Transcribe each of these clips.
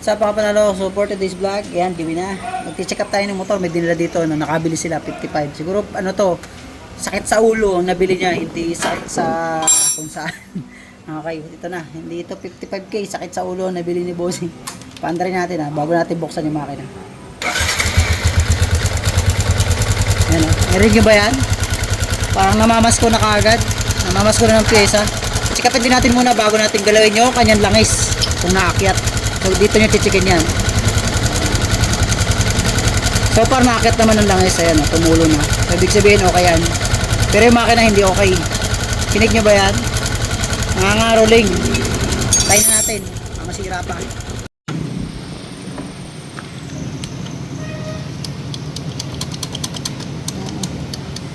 Sa mga panalo, support today's vlog. Ayan, giwi na. Magti-check up tayo ng motor. May dinala dito na nakabili sila 55. Siguro ano to, sakit sa ulo nabili niya, hindi sakit sa kung saan. okay, ito na. Hindi ito 55k, sakit sa ulo nabili ni Bossing. Paandarin natin ha, bago natin buksan yung makina. Ayan o. Narinig nyo ba yan? Parang namamas ko na kaagad. Namamas ko na ng pyesa. Check upin din natin muna bago natin galawin yung kanyang langis. Kung naakyat. So dito nyo titikin yan. So far naakyat naman ng langis. Ayan o, tumulo na. So, ibig sabihin okay yan. Pero yung makina hindi okay. Kinig nyo ba yan? Nangangaroling. Tayo na natin. Masira pa.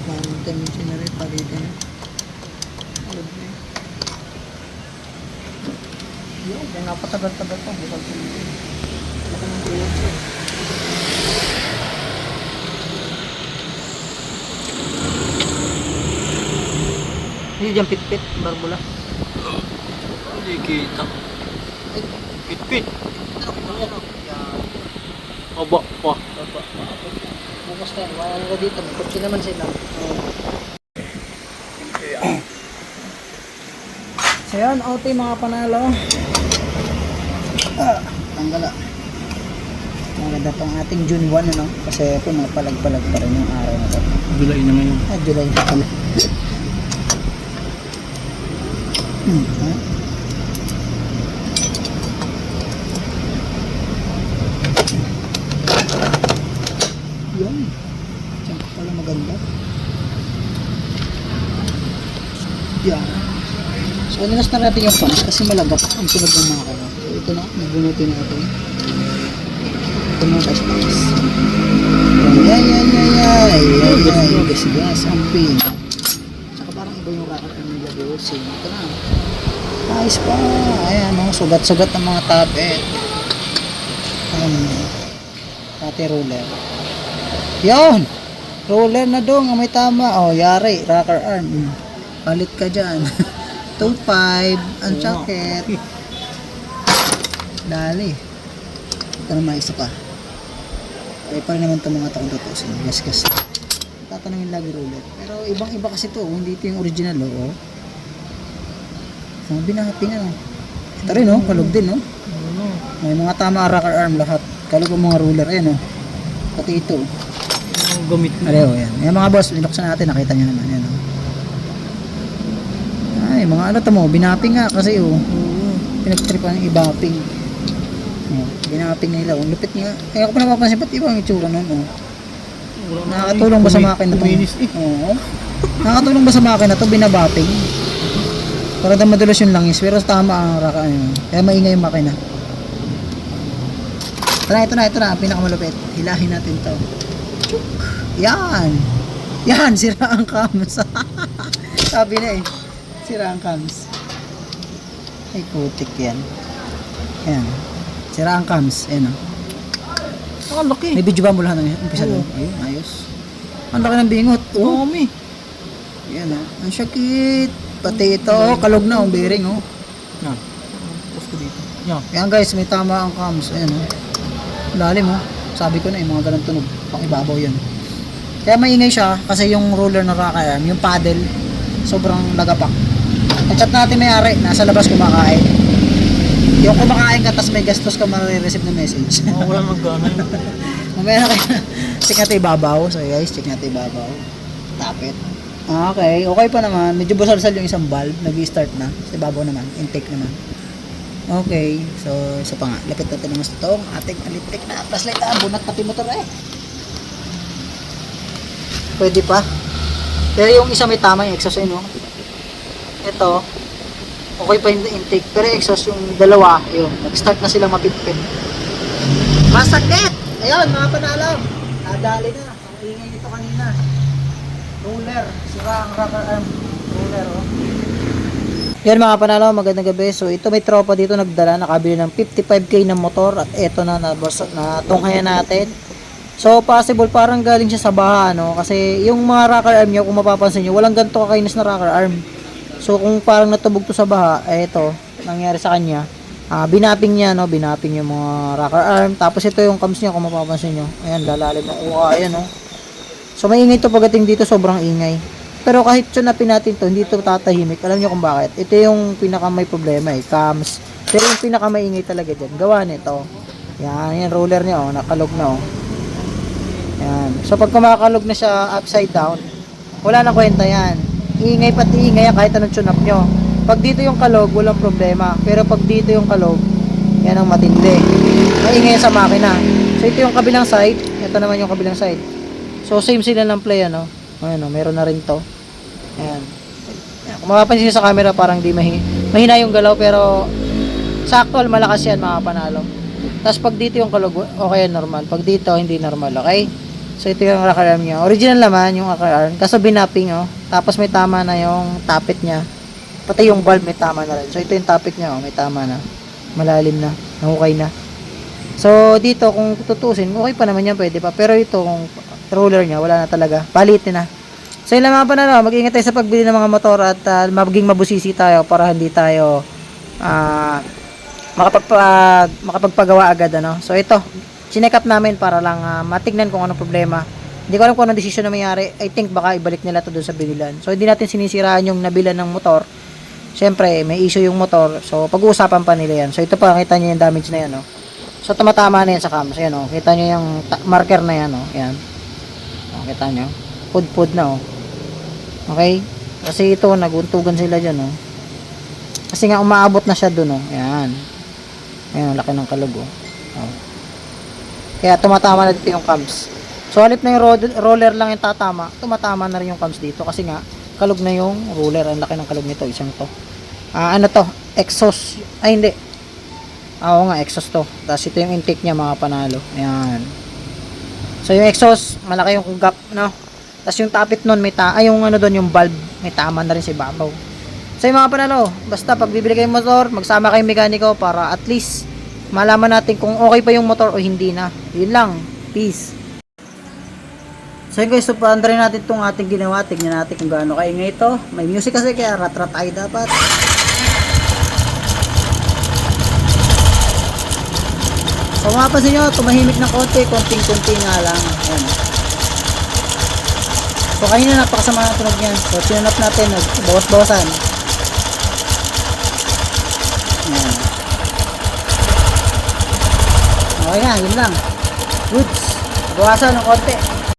Parang tension na rin. Alod na yun. Yun, kaya napatagal-tagal pa. Ko nito. Bukal ng ko. Hindi dyan pit-pit, barbula. Hindi kita. Pit-pit. ano. Yan. Aba pa. Bukas na. Wala nila dito. Kutsi naman sila. So yan, OT mga panalo. Ah, tanggala. Maganda tong ating June 1 ano. Kasi pumapalag-palag pa rin yung araw na to. July na ngayon. Ah, July na pala. hmm, ha? Yan. Diyan ka pala maganda. Yan. So, nilas na natin yung pumps kasi malagap ang tunog ng makina. So, ito na. Nabunutin natin. Ito na guys, guys. Ay, ay, ay, ay, ay, ay, ay, gas, gas, ang pin. Saka parang iba yung rocket ng bossing. Ito na. Nice pa. Ayan, oh, sugat-sugat ng mga tapet. Ayan, pati roller. Yan! Roller na dong, may tama. Oh, yari, rocker arm. Mm. Palit ka dyan. 2.5, ang jacket. Dali. Ito naman isa pa. Ay pa rin naman itong mga takong tutusin. Yes, yes. Tatanungin lagi roller. Pero ibang iba kasi to. Hindi ito yung original, oh. Oh, binahati nga, no. Ito rin, oh. Kalog din, no. May mga tama rocker arm lahat. Kalog ang mga ruler. Ayan, oh. Pati ito. Ang gamit na. Pareho, yan. Yan mga boss, binuksan natin. Nakita nyo naman. Yan, oh. Ay, mga ano to mo. Binapping nga kasi, oh. Pinagtripan yung ibaping. Oh, binapping nila. Ang lupit nga. Kaya ako pa napapansin, ba't iba ang itsura nun, oh. Na Nakakatulong ba sa makina to? Kuminis eh. Oo. Nakakatulong ba sa makina to binabapping? Para daw madulas yung langis. Pero tama ang raka ano. Kaya maingay yung makina. Na, ito na, ito na. Pinakamalupit. Hilahin natin to. Yan. Yan, sira ang cams. Sabi na eh. Sira ang cams. Ay, putik yan. Yan. Sira ang cams. Ayan o. Ang laki. May video ba mula ng umpisa Oo. doon? Ayun, ayos. Ang laki ng bingot. Oh. Dami. Yan oh. Ang sakit. Pati ito, oh, kalog na ang bearing oh. Yan. Post ko dito. Yan. Yan guys, may tama ang cams. Ayan oh. Lalim oh. Sabi ko na yung mga ganang tunog. Pakibabaw yan. Kaya maingay siya kasi yung roller na raka yan, yung paddle, sobrang lagapak. Chat natin may-ari, nasa labas kumakain. Yung kumakain ka, tas may gastos ka marireceive na message. Oh, wala yun. Mamaya na kayo. check natin ibabaw. So guys, check natin ibabaw. Tapit. Ah, Okay, okay pa naman. Medyo basal-sal yung isang valve. Nag-start na. Sa ibabaw naman. Intake naman. Okay. So, isa pa nga. Lapit natin naman sa itong ating electric na flashlight. Ah, bunat pati motor eh. Pwede pa. Pero yung isa may tama yung exhaust eh, no? Ito, okay pa yung intake. Pero exhaust yung dalawa, yun. Nag-start na silang mapitpit. Masakit! Ayun, mga panalo. Nadali na. Ang ingay nito kanina. Roller. Sira ang rocker arm. Roller, oh. Yan mga panalo, magandang gabi. So ito may tropa dito nagdala, nakabili ng 55k ng motor at eto na na, na tunghayan natin. So possible parang galing siya sa baha no kasi yung mga rocker arm niya kung mapapansin niyo, walang ganito kakainis na rocker arm. So kung parang natubog to sa baha, eh ito, nangyari sa kanya. Ah, binapping niya, no? Binapping yung mga rocker arm. Tapos ito yung cams niya, kung mapapansin nyo. Ayan, lalalim ng uka. Ayan, no? So, maingay to pagdating dito, sobrang ingay. Pero kahit tunapin natin to, hindi to tatahimik. Alam nyo kung bakit? Ito yung pinaka may problema eh, cams. Pero yung pinaka maingay talaga dyan, gawa nito. Yan, yan, roller niya, oh, nakalog na, oh. Yan. So, pag kumakalog na siya upside down, wala na kwenta yan. Ingay pati ingay kahit anong tune-up nyo. Pag dito yung kalog, walang problema. Pero pag dito yung kalog, yan ang matindi. Maingay sa makina. So, ito yung kabilang side. Ito naman yung kabilang side. So, same sila ng play, ano. Ayan, oh, meron na rin to. Ayan. Ayan. Kung mapapansin sa camera, parang di mahi mahina yung galaw, pero sa actual, malakas yan, mga panalo. Tapos pag dito yung kalog, okay, normal. Pag dito, hindi normal, okay? So, ito yung rocker arm niya. Original naman yung rocker arm. Kaso binapping, oh. Tapos may tama na yung tapit niya. Pati yung valve may tama na rin. So, ito yung tapit niya, oh. May tama na. Malalim na. Nahukay na. So, dito, kung tutusin, okay pa naman yan, pwede pa. Pero ito, kung roller niya, wala na talaga. Palitin na. So, yun lang mga panalo. Mag-ingat tayo sa pagbili ng mga motor at uh, maging mabusisi tayo para hindi tayo ah makapagpag, makapagpagawa agad ano. So ito, chinek up namin para lang ah, matignan kung anong problema. Hindi ko alam kung anong desisyon na mayari. I think baka ibalik nila to doon sa binilan. So hindi natin sinisiraan yung nabilan ng motor. Siyempre, may issue yung motor. So pag-uusapan pa nila yan. So ito pa, kita nyo yung damage na yan. No? So tumatama na yan sa cams. Ayan, oh. Kita nyo yung marker na yan. Oh. Ayan. Oh, kita nyo. Pud-pud na. Oh. Okay? Kasi ito, naguntugan sila dyan. Oh. Kasi nga umaabot na siya dun. Oh. Ayan. Ayan, laki ng kalog. Oh. Oh. Kaya tumatama na dito yung cams. So halip na yung ro- roller lang yung tatama, tumatama na rin yung cams dito kasi nga kalog na yung roller. Ang laki ng kalog nito, isang to. Ah, ano to? Exhaust. Ay, hindi. Ah, Oo nga, exhaust to. Tapos ito yung intake niya, mga panalo. Ayan. So yung exhaust, malaki yung gap, no? Tapos yung tapit nun, may ta ay yung ano doon, yung valve, may tama na rin sa ibabaw. So yung mga panalo, basta pag bibili kayong motor, magsama kayong mekaniko para at least malaman natin kung okay pa yung motor o hindi na. Yun lang. Peace. So yun guys, so paanda rin natin itong ating ginawa. Tignan natin kung gaano kaingay ito. May music kasi kaya rat-rat tayo dapat. So mapapansin nyo, tumahimik ng konti, konting-konti nga lang. Ayan. So kanina napakasama ng tunog niyan. So tinanap natin, bawas-bawasan. Ayan. Okay na, yun lang. Goods. Bawasan ng konti.